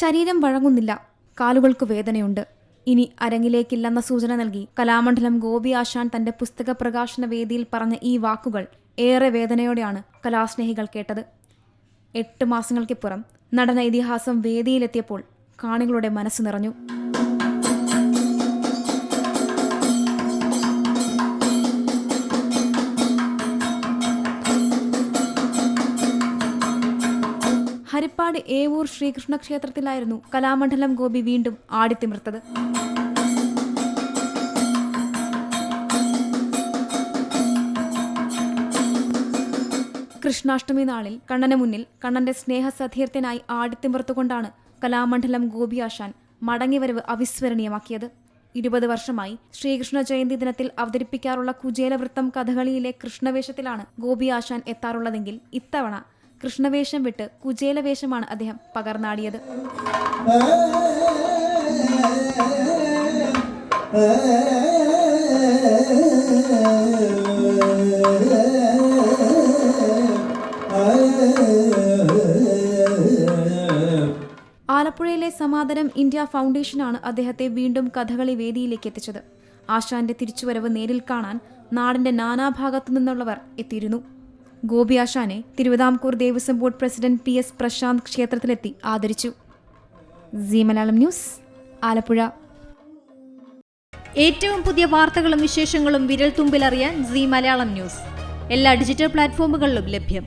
ശരീരം വഴങ്ങുന്നില്ല. കാലുകൾക്ക് വേദനയുണ്ട്. ഇനി അരങ്ങിലേക്കില്ലെന്ന സൂചന നൽകി കലാമണ്ഡലം ഗോപി ആശാൻ തന്റെ പുസ്തക പ്രകാശന വേദിയിൽ പറഞ്ഞ ഈ വാക്കുകൾ ഏറെ വേദനയോടെയാണ് കലാസ്നേഹികൾ കേട്ടത്. എട്ട് മാസങ്ങൾക്കിപ്പുറം നടന ഇതിഹാസം വേദിയിലെത്തിയപ്പോൾ കാണികളുടെ മനസ്സ് നിറഞ്ഞു. ഹരിപ്പാട് ഏവൂർ ശ്രീകൃഷ്ണ ക്ഷേത്രത്തിലായിരുന്നു കലാമണ്ഡലം ഗോപി വീണ്ടും ആടിത്തിമിർത്തത്. കൃഷ്ണാഷ്ടമി നാളിൽ കണ്ണന് മുന്നിൽ കണ്ണന്റെ സ്നേഹസതീർത്ഥ്യനായി ആടിത്തിമിർത്തുകൊണ്ടാണ് കലാമണ്ഡലം ഗോപി ഗോപിയാശാൻ മടങ്ങിവരവ് അവിസ്മരണീയമാക്കിയത്. ഇരുപത് വർഷമായി ശ്രീകൃഷ്ണ ജയന്തി ദിനത്തിൽ അവതരിപ്പിക്കാറുള്ള കുചേലവൃത്തം കഥകളിയിലെ കൃഷ്ണവേഷത്തിലാണ് ഗോപി ആശാൻ എത്താറുള്ളതെങ്കിൽ ഇത്തവണ കൃഷ്ണവേഷം വിട്ട് കുചേലവേഷമാണ് അദ്ദേഹം പകർന്നാടിയത്. ആലപ്പുഴയിലെ സമാധാനം ഇന്ത്യ ഫൗണ്ടേഷനാണ് അദ്ദേഹത്തെ വീണ്ടും കഥകളി വേദിയിലേക്ക് എത്തിച്ചത്. ആശാന്റെ തിരിച്ചുവരവ് നേരിൽ കാണാൻ നാടിന്റെ നാനാഭാഗത്തു നിന്നുള്ളവർ എത്തിയിരുന്നു. ഗോപി ആശാനെ Travancore Devaswom board president P S Prashant ക്ഷേത്രത്തിലെത്തി ആദരിച്ചു. C Malayalam news Alappuzha. ഏറ്റവും പുതിയ വാർത്തകളും വിശേഷങ്ങളും വിരൽ തുമ്പിലറിയാൻ സി മലയാളം ന്യൂസ്. എല്ലാ ഡിജിറ്റൽ പ്ലാറ്റ്ഫോമുകളിലും ലഭ്യം.